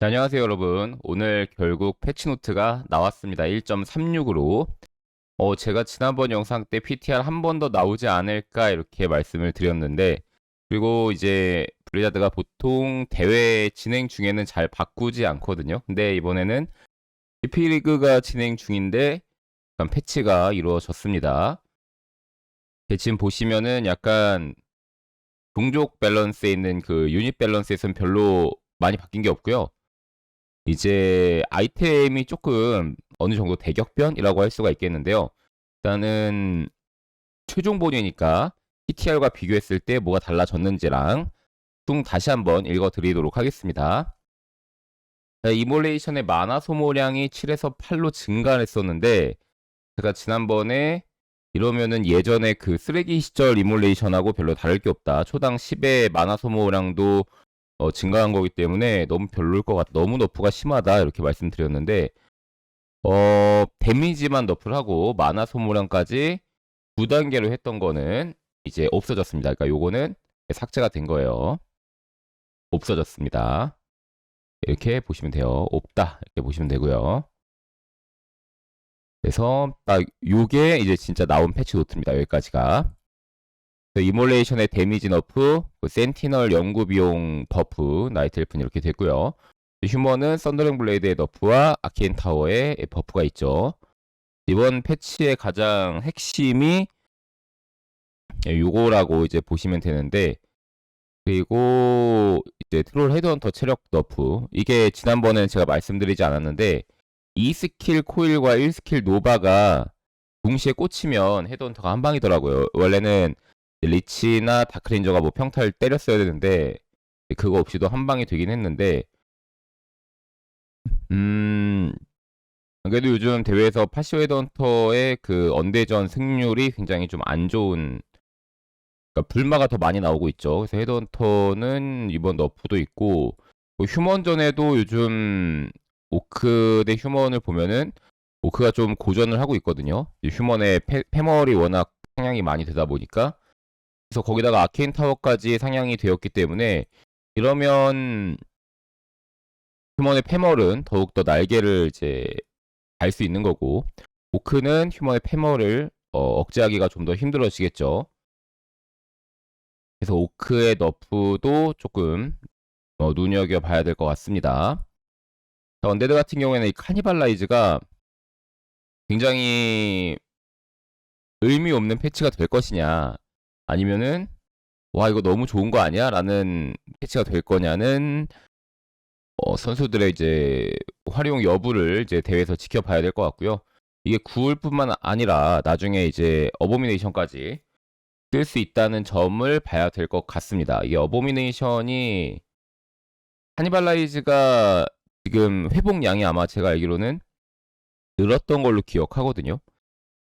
네, 안녕하세요, 여러분. 오늘 결국 패치노트가 나왔습니다. 1.36으로. 어, 제가 지난번 영상 때 PTR 한 번 더 나오지 않을까 이렇게 말씀을 드렸는데, 그리고 이제 블리자드가 보통 대회 진행 중에는 잘 바꾸지 않거든요. 근데 이번에는 CP리그가 진행 중인데, 약간 패치가 이루어졌습니다. 네, 지금 보시면은 약간 종족 밸런스에 있는 그 유닛 밸런스에서는 별로 많이 바뀐 게 없고요. 이제 아이템이 조금 어느 정도 대격변이라고 할 수가 있겠는데요. 일단은 최종본이니까 PTR과 비교했을 때 뭐가 달라졌는지랑 쭉 다시 한번 읽어드리도록 하겠습니다. 자, 이몰레이션의 만화 소모량이 7에서 8로 증가했었는데 제가 지난번에 이러면은 예전에 그 쓰레기 시절 이몰레이션하고 별로 다를 게 없다. 초당 10의 만화 소모량도 어, 증가한 거기 때문에 너무 별로일 것 같다. 너무 너프가 심하다. 이렇게 말씀드렸는데, 어, 데미지만 너프를 하고 만화 소모량까지 9단계로 했던 거는 이제 없어졌습니다. 그러니까 요거는 삭제가 된 거예요. 없어졌습니다. 이렇게 보시면 돼요. 없다. 이렇게 보시면 되고요. 그래서 딱 요게 이제 진짜 나온 패치 노트입니다. 여기까지가. 그 이몰레이션의 데미지 너프, 그 센티널 연구 비용 버프, 나이트 엘프는 이렇게 됐고요. 휴머는 썬더링 블레이드의 너프와 아케인 타워의 버프가 있죠. 이번 패치의 가장 핵심이 예, 요거라고 이제 보시면 되는데 그리고 이제 트롤 헤드헌터 체력 너프 이게 지난번에 제가 말씀드리지 않았는데 2스킬 코일과 1스킬 노바가 동시에 꽂히면 헤드헌터가 한 방이더라고요. 원래는 리치나 다크레인저가 뭐 평타를 때렸어야 되는데 그거 없이도 한 방이 되긴 했는데 음 그래도 요즘 대회에서 파시오 헤드헌터의 그 언대전 승률이 굉장히 좀 안 좋은 그러니까 불마가 더 많이 나오고 있죠. 그래서 헤드헌터는 이번 너프도 있고 뭐 휴먼전에도 요즘 오크 대 휴먼을 보면은 오크가 좀 고전을 하고 있거든요. 휴먼의 패, 패멀이 워낙 상향이 많이 되다 보니까 그래서 거기다가 아케인 타워까지 상향이 되었기 때문에 이러면 휴먼의 패멀은 더욱더 날개를 이제 달수 있는 거고 오크는 휴먼의 패멀을 어, 억제하기가 좀 더 힘들어지겠죠. 그래서 오크의 너프도 조금 어, 눈여겨봐야 될 것 같습니다. 자, 언데드 같은 경우에는 이 카니발라이즈가 굉장히 의미 없는 패치가 될 것이냐 아니면은 와 이거 너무 좋은 거 아니야? 라는 패치가 될 거냐는 어, 선수들의 이제 활용 여부를 이제 대회에서 지켜봐야 될 것 같고요. 이게 9월뿐만 아니라 나중에 이제 어보미네이션까지 쓸 수 있다는 점을 봐야 될 것 같습니다. 이게 어보미네이션이 카니발라이즈가 지금 회복량이 아마 제가 알기로는 늘었던 걸로 기억하거든요.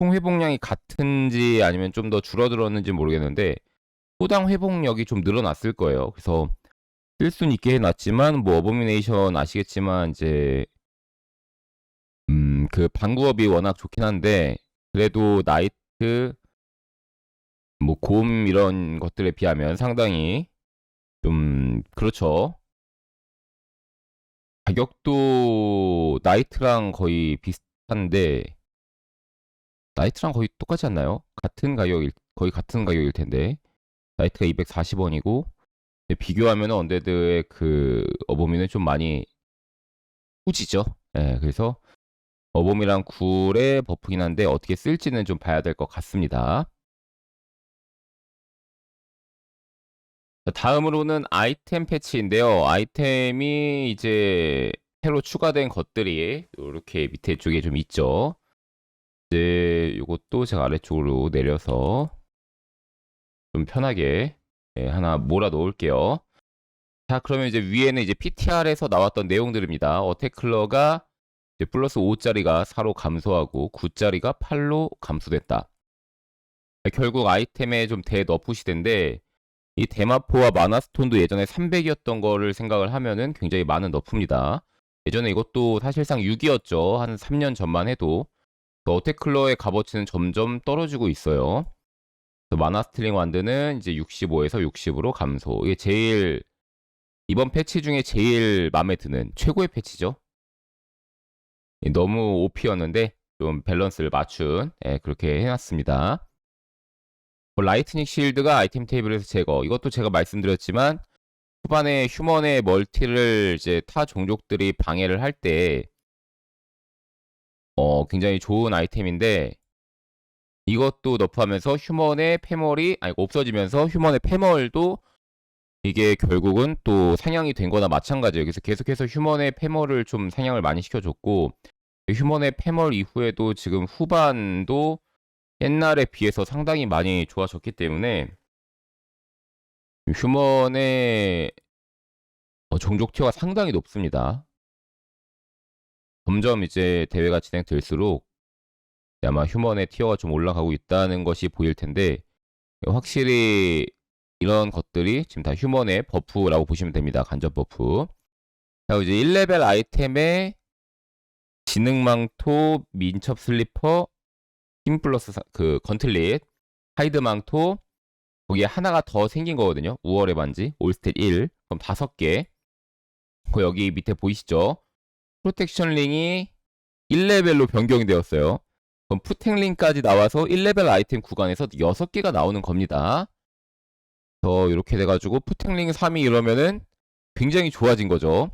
총 회복량이 같은지 아니면 좀 더 줄어들었는지 모르겠는데 소당 회복력이 좀 늘어났을 거예요. 그래서 쓸 수는 있게 해놨지만 뭐 어보미네이션 아시겠지만 이제 음 그 방구업이 워낙 좋긴 한데 그래도 나이트 뭐 곰 이런 것들에 비하면 상당히 좀 그렇죠. 가격도 나이트랑 거의 비슷한데 나이트랑 거의 똑같지 않나요? 같은 가격일 거의 같은 가격일 텐데 나이트가 240원이고 비교하면 언데드의 그 어보미는 좀 많이 후지죠. 예, 그래서 어보미랑 굴의 버프긴 한데 어떻게 쓸지는 좀 봐야 될 것 같습니다. 자, 다음으로는 아이템 패치인데요. 아이템이 이제 새로 추가된 것들이 이렇게 밑에 쪽에 좀 있죠. 이제 이것도 제가 아래쪽으로 내려서 좀 편하게 예, 하나 몰아 놓을게요. 자, 그러면 이제 위에는 이제 PTR에서 나왔던 내용들입니다. 어테클러가 이제 플러스 5짜리가 4로 감소하고 9짜리가 8로 감소됐다. 결국 아이템의 좀 대너프 시대인데 이 대마포와 마나스톤도 예전에 300이었던 거를 생각을 하면은 굉장히 많은 너프입니다. 예전에 이것도 사실상 6이었죠. 한 3년 전만 해도. 그 어테클러의 값어치는 점점 떨어지고 있어요. 마나스트링 완드는 이제 65에서 60으로 감소. 이게 제일 이번 패치 중에 제일 마음에 드는 최고의 패치죠. 예, 너무 OP였는데 좀 밸런스를 맞춘 예, 그렇게 해놨습니다. 뭐 라이트닝 실드가 아이템 테이블에서 제거. 이것도 제가 말씀드렸지만 후반에 휴먼의 멀티를 이제 타 종족들이 방해를 할 때 어, 굉장히 좋은 아이템인데 이것도 너프하면서 휴먼의 패멀이 아니 없어지면서 휴먼의 패멀도 이게 결국은 또 상향이 된 거나 마찬가지예요. 그래서 계속해서 휴먼의 패멀을 좀 상향을 많이 시켜줬고 휴먼의 패멀 이후에도 지금 후반도 옛날에 비해서 상당히 많이 좋아졌기 때문에 휴먼의 어, 종족 티어가 상당히 높습니다. 점점 이제 대회가 진행될수록 아마 휴먼의 티어가 좀 올라가고 있다는 것이 보일 텐데 확실히 이런 것들이 지금 다 휴먼의 버프라고 보시면 됩니다. 간접 버프. 자, 이제 1레벨 아이템에 지능망토, 민첩 슬리퍼, 힘 플러스 사- 그 건틀릿, 하이드 망토 거기에 하나가 더 생긴 거거든요. 5월의 반지, 올스탯 1. 그럼 다섯 개. 그 여기 밑에 보이시죠? 프로텍션 링이 1레벨로 변경이 되었어요. 그럼 푸탱링까지 나와서 1레벨 아이템 구간에서 6개가 나오는 겁니다. 더 이렇게 돼가지고 푸탱링 3이 이러면은 굉장히 좋아진 거죠.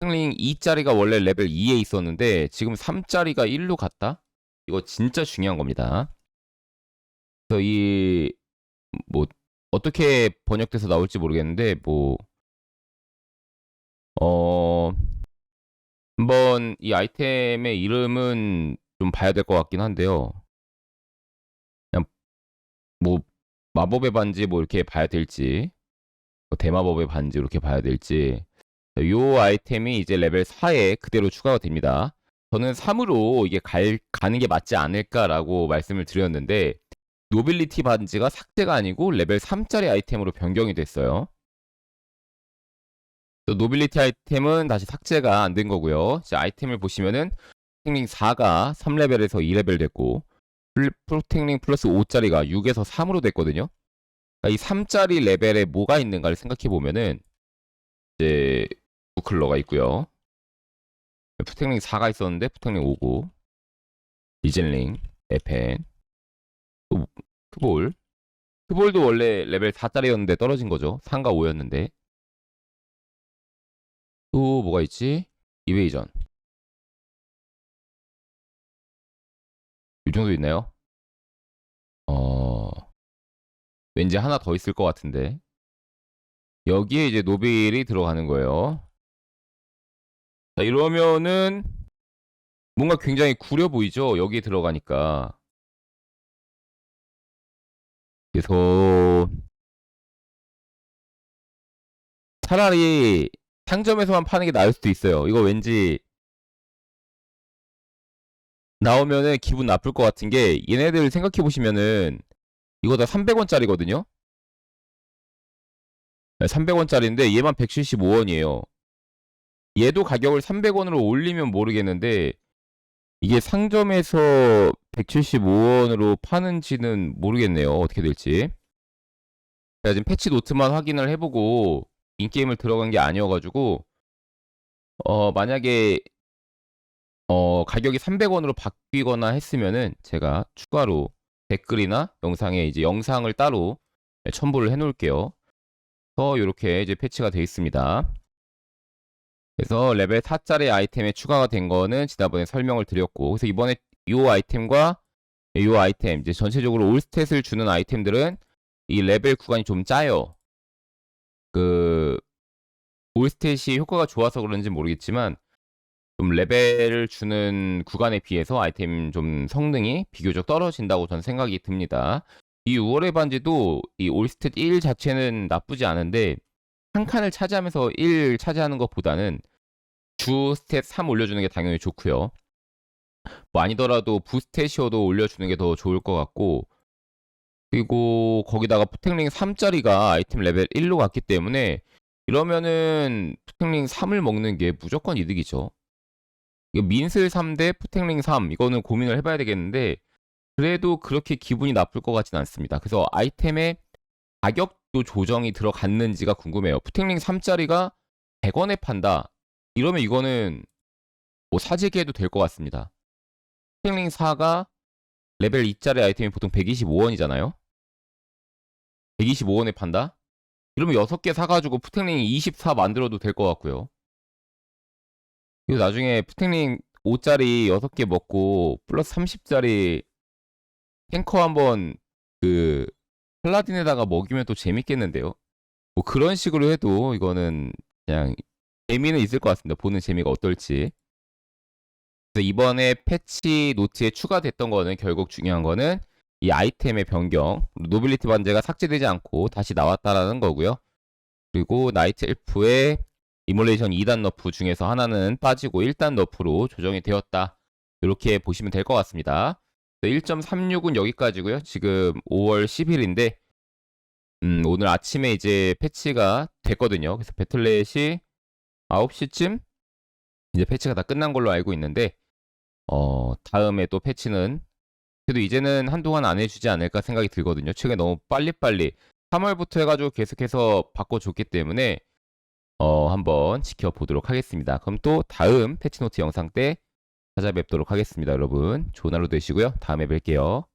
푸탱링 2짜리가 원래 레벨 2에 있었는데 지금 3짜리가 1로 갔다? 이거 진짜 중요한 겁니다. 그래서 이 뭐 어떻게 번역돼서 나올지 모르겠는데 뭐 어, 한번 이 아이템의 이름은 좀 봐야 될 것 같긴 한데요. 그냥 뭐 마법의 반지 뭐 이렇게 봐야 될지, 뭐 대마법의 반지 이렇게 봐야 될지. 요 아이템이 이제 레벨 4에 그대로 추가가 됩니다. 저는 3으로 이게 갈, 가는 게 맞지 않을까라고 말씀을 드렸는데, 노빌리티 반지가 삭제가 아니고 레벨 3짜리 아이템으로 변경이 됐어요. 또 노빌리티 아이템은 다시 삭제가 안 된 거고요. 자, 아이템을 보시면은 프로텍링 4가 3레벨에서 2레벨 됐고 플- 프로텍링 플러스 5짜리가 6에서 3으로 됐거든요. 그러니까 이 3짜리 레벨에 뭐가 있는가를 생각해 보면은 이제 부클러가 있고요. 프로텍링 4가 있었는데 프로텍링 5고 리젠링, 에펜, 또 크볼 크볼도 원래 레벨 4짜리였는데 떨어진 거죠. 3과 5였는데 또 뭐가 있지? 이베이전. 이 정도 있나요? 어, 왠지 하나 더 있을 것 같은데. 여기에 이제 노빌이 들어가는 거예요. 자, 이러면은 뭔가 굉장히 구려 보이죠? 여기에 들어가니까. 그래서 차라리 상점에서만 파는 게 나을 수도 있어요. 이거 왠지 나오면은 기분 나쁠 것 같은 게 얘네들 생각해 보시면은 이거 다 300원짜리거든요. 300원짜리인데 얘만 175원이에요. 얘도 가격을 300원으로 올리면 모르겠는데 이게 상점에서 175원으로 파는지는 모르겠네요. 어떻게 될지. 제가 지금 패치 노트만 확인을 해보고 인게임을 들어간 게 아니어가지고 어 만약에 어 가격이 300원으로 바뀌거나 했으면은 제가 추가로 댓글이나 영상에 이제 영상을 따로 첨부를 해놓을게요. 더 이렇게 이제 패치가 되어 있습니다. 그래서 레벨 4짜리 아이템에 추가가 된 거는 지난번에 설명을 드렸고 그래서 이번에 이 아이템과 이 아이템 이제 전체적으로 올스탯을 주는 아이템들은 이 레벨 구간이 좀 짜요. 그 올스탯이 효과가 좋아서 그런지 모르겠지만 좀 레벨을 주는 구간에 비해서 아이템 좀 성능이 비교적 떨어진다고 저는 생각이 듭니다. 이 6월의 반지도 이 올스탯 1 자체는 나쁘지 않은데 한 칸을 차지하면서 1 차지하는 것보다는 주 스탯 3 올려주는 게 당연히 좋고요. 뭐 아니더라도 부스탯이어도 올려주는 게 더 좋을 것 같고 그리고 거기다가 푸탱링 3짜리가 아이템 레벨 1로 갔기 때문에 이러면은 푸탱링 3을 먹는 게 무조건 이득이죠. 민슬 3대 푸탱링 3 이거는 고민을 해봐야 되겠는데 그래도 그렇게 기분이 나쁠 것 같진 않습니다. 그래서 아이템의 가격 또 조정이 들어갔는지가 궁금해요. 푸팅링 3짜리가 100원에 판다. 이러면 이거는 뭐 사재기해도 될 것 같습니다. 푸팅링 4가 레벨 2짜리 아이템이 보통 125원이잖아요. 125원에 판다? 이러면 6개 사가지고 푸팅링 24 만들어도 될 것 같고요. 이거 나중에 푸팅링 5짜리 6개 먹고 플러스 30짜리 탱커 한번 그 팔라딘에다가 먹이면 또 재밌겠는데요. 뭐 그런 식으로 해도 이거는 그냥 재미는 있을 것 같습니다. 보는 재미가 어떨지. 이번에 패치 노트에 추가됐던 거는 결국 중요한 거는 이 아이템의 변경, 노빌리티 반제가 삭제되지 않고 다시 나왔다라는 거고요. 그리고 나이트 엘프의 이몰레이션 2단 너프 중에서 하나는 빠지고 1단 너프로 조정이 되었다. 이렇게 보시면 될 것 같습니다. 1.36은 여기까지고요. 지금 5월 10일인데 음, 오늘 아침에 이제 패치가 됐거든요. 그래서 배틀넷이 9시쯤 이제 패치가 다 끝난 걸로 알고 있는데 어, 다음에 또 패치는 그래도 이제는 한동안 안 해주지 않을까 생각이 들거든요. 최근에 너무 빨리빨리 3월부터 해가지고 계속해서 바꿔줬기 때문에 어, 한번 지켜보도록 하겠습니다. 그럼 또 다음 패치노트 영상 때 찾아뵙도록 하겠습니다, 여러분. 좋은 하루 되시고요. 다음에 뵐게요.